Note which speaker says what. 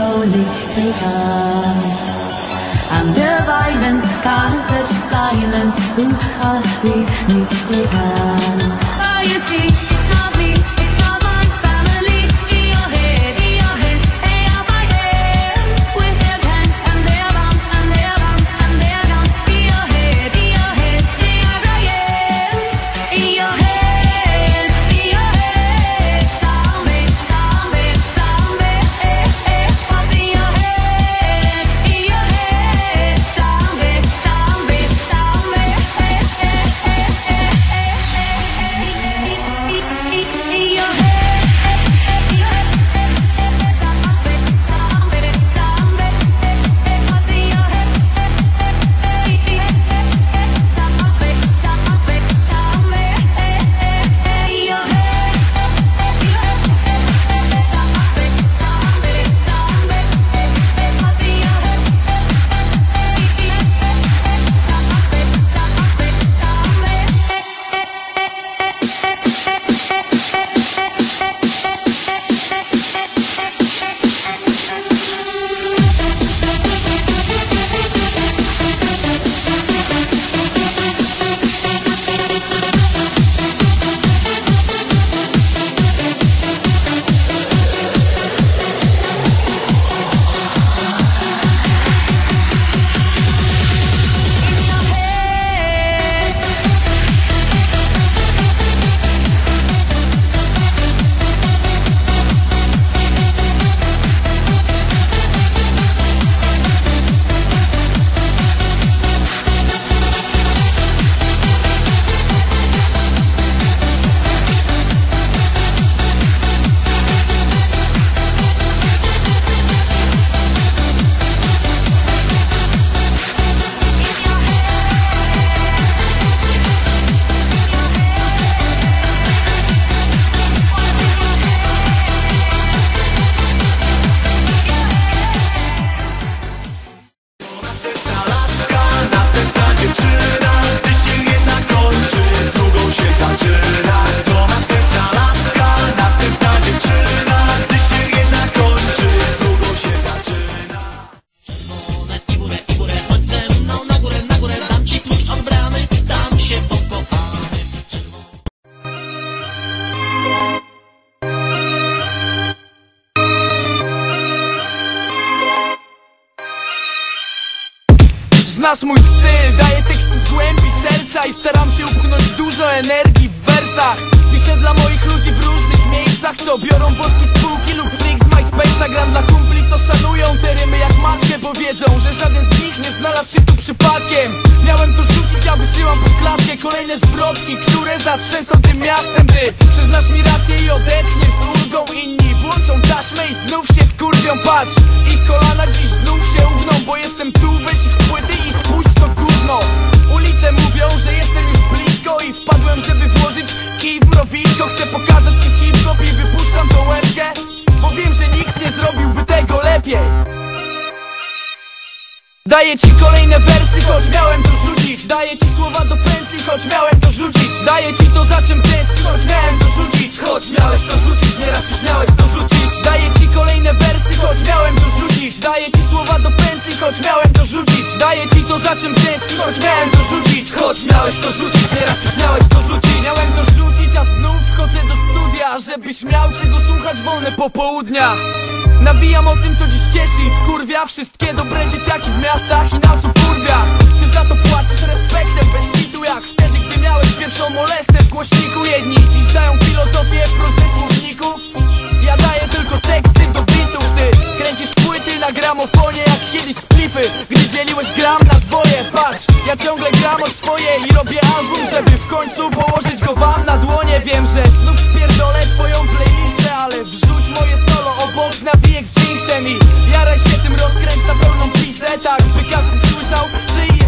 Speaker 1: slowly take up. Under violence, can't such silence. Who are we, Miss Quicker? Oh, you see, it's not me,
Speaker 2: Znasz mój styl, daję teksty z głębi serca I staram się upchnąć dużo energii w wersach. Piszę dla moich ludzi w różnych miejscach Co biorą woski z półki lub plik z MySpace'a. Gram dla kumpli, co szanują te rymy jak matkę Bo wiedzą, że żaden z nich nie znalazł się tu przypadkiem. Miałem to rzucić, a wysyłam pod klatkę Kolejne zwrotki, które zatrzęsą tym miastem Ty przyznasz mi rację i odetchniesz z ulgą. Inni włączą taśmę i znów się wkurwią. Patrz, ich Daję ci kolejne wersy, choć miałem to rzucić. Daję ci słowa do pętli, choć miałem to rzucić. Daję ci to za czym tęsknisz, choć miałem to rzucić choć miałem to rzucić Choć miałeś to rzucić, nieraz już miałeś to rzucić. Miałem to rzucić, a znów wchodzę do studia Żebyś miał czego słuchać wolne popołudnia. Nawijam o tym, co dziś cieszy wkurwia Wszystkie dobre dzieciaki w miastach i nas ukurwia. Ty za to płacisz respektem bez kitu Jak wtedy, gdy miałeś pierwszą molestę w głośniku. Jedni dziś dają filozofię prozy słowników. Ja daję tylko teksty do bitów. Ty kręcisz płyty na gramofonie jak kiedyś splify Gdy dzieliłeś gram na dwoje ja ciągle gram o swoje i robię album Żeby w końcu położyć go wam na dłonie. Wiem, że znów spierdolę twoją playlistę Ale wrzuć moje solo obok nawijek z jinxem I jaraj się tym rozkręć na pełną pizdę. Tak by każdy słyszał, czy